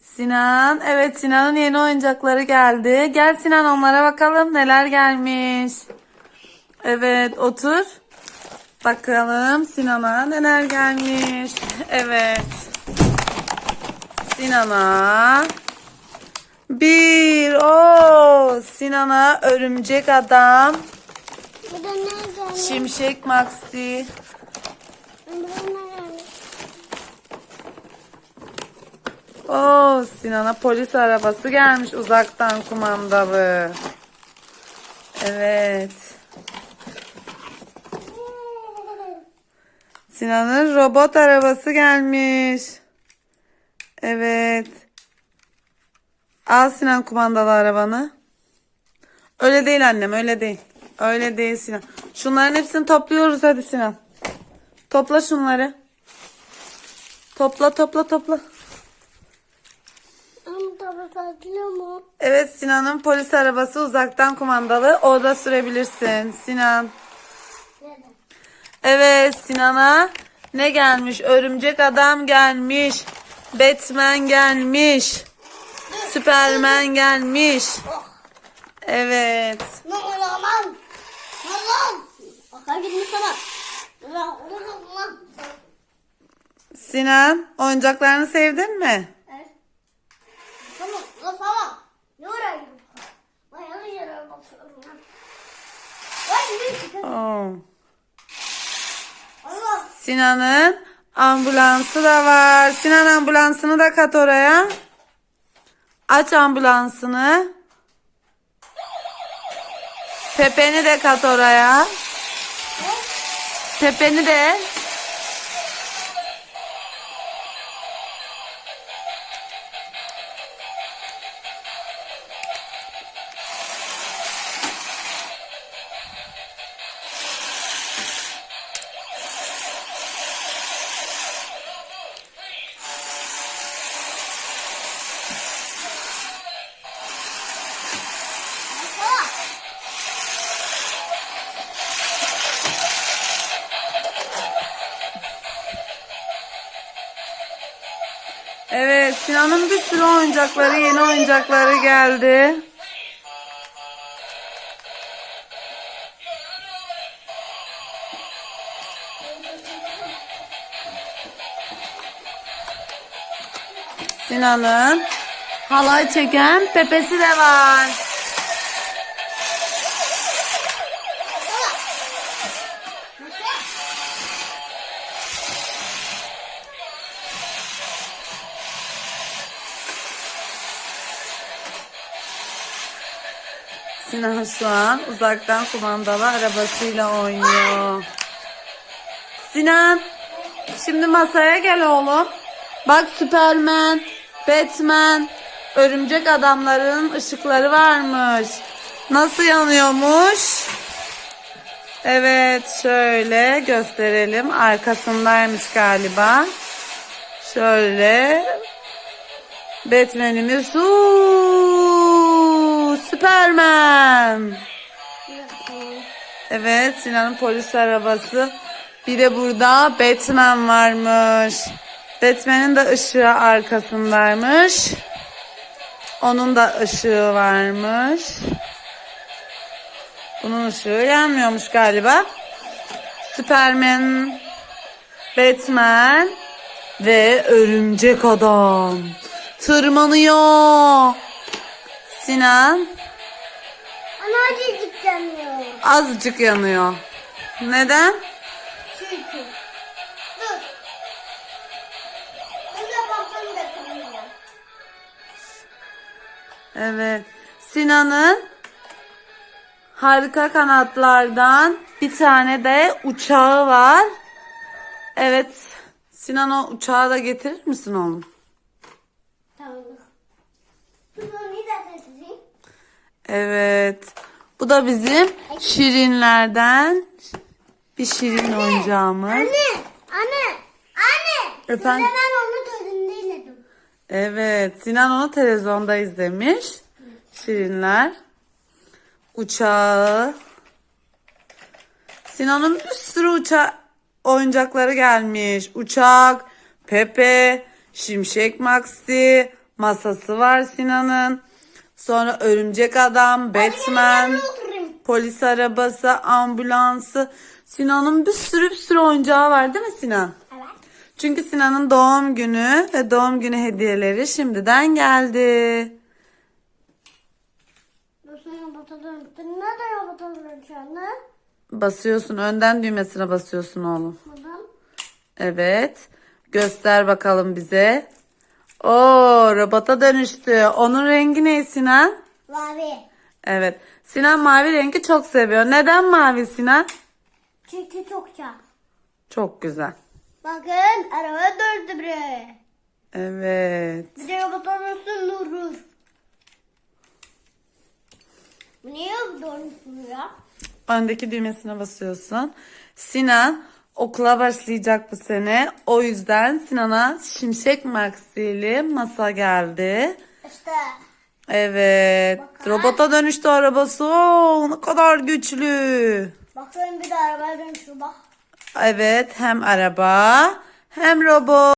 Sinan, evet Sinan'ın yeni oyuncakları geldi. Gel Sinan onlara bakalım neler gelmiş. Evet otur. Bakalım Sinan'a neler gelmiş. Evet. Sinan'a bir o Sinan'a örümcek adam, Bu da ne geldi? şimşek maxi, Bu da ne geldi? o Sinan'a polis arabası gelmiş uzaktan kumandalı. Evet. Sinan'ın robot arabası gelmiş. Evet. Al Sinan kumandalı arabanı. Öyle değil annem öyle değil. Öyle değil Sinan. Şunların hepsini topluyoruz hadi Sinan. Topla şunları. Topla topla topla. Mu? Evet Sinan'ın polis arabası uzaktan kumandalı. Orada sürebilirsin Sinan. Evet Sinan'a ne gelmiş? Örümcek adam gelmiş. Batman gelmiş. Superman gelmiş. Evet. Sinan oyuncaklarını sevdin mi? Evet. Tamam, ulan tamam. Ne uğraşıyorsun? Ben yanlış yere bakıyorum lan. Vay ne? Allah. Sinan'ın ambulansı da var. Sinan ambulansını da kat oraya. Aç ambulansını. Pepe'ni de kat oraya. Pepe'ni de. Evet Sinan'ın bir sürü oyuncakları yeni oyuncakları geldi. Sinan'ın halay çeken Pepesi de var. Sinan şu an uzaktan kumandalı arabasıyla oynuyor. Sinan, şimdi masaya gel oğlum. Bak Süpermen, Batman, örümcek adamların ışıkları varmış. Nasıl yanıyormuş? Evet, şöyle gösterelim. Arkasındaymış galiba. Şöyle. Batman'imiz uuu, Süpermen. Evet Sinan'ın polis arabası. Bir de burada Batman varmış. Batman'in de ışığı arkasındaymış. Onun da ışığı varmış. Bunun ışığı yanmıyormuş galiba. Superman, Batman ve Örümcek Adam tırmanıyor. Sinan Ana acıcık yanıyor. azıcık yanıyor. Neden? Çünkü. Dur. Ben de da kırmızı. Evet. Sinan'ın harika kanatlardan bir tane de uçağı var. Evet. Sinan o uçağı da getirir misin oğlum? Tamam. Dur seçeyim. Evet. Bu da bizim şirinlerden bir şirin oyuncağımız. Anne, anne, anne. Efendim? Ben onu töründe izledim. Evet. Sinan onu televizyonda izlemiş. Şirinler. Uçağı. Sinan'ın bir sürü uçak oyuncakları gelmiş. Uçak, Pepe, Şimşek Maxi, masası var Sinan'ın. Sonra Örümcek Adam, Batman, polis arabası, ambulansı. Sinan'ın bir sürü bir sürü oyuncağı var değil mi Sinan? Evet. Çünkü Sinan'ın doğum günü ve doğum günü hediyeleri şimdiden geldi. Basıyorsun önden düğmesine basıyorsun oğlum. Evet. Göster bakalım bize. Oo robota dönüştü. Onun rengi ne Sinan? Mavi. Evet. Sinan mavi rengi çok seviyor. Neden mavi Sinan? Çünkü çok çağ. Çok güzel. Bakın araba döndü bre. Evet. Bir de batalım durur. Bu niye dönmüyor ya? Öndeki düğmesine basıyorsun. Sinan okula başlayacak bu sene. O yüzden Sinan'a Şimşek Maxili masa geldi. İşte. Evet. Bakın. Robota dönüştü arabası. Oo, ne kadar güçlü. Bakın bir de araba dönüşüyor bak. Evet hem araba hem robot.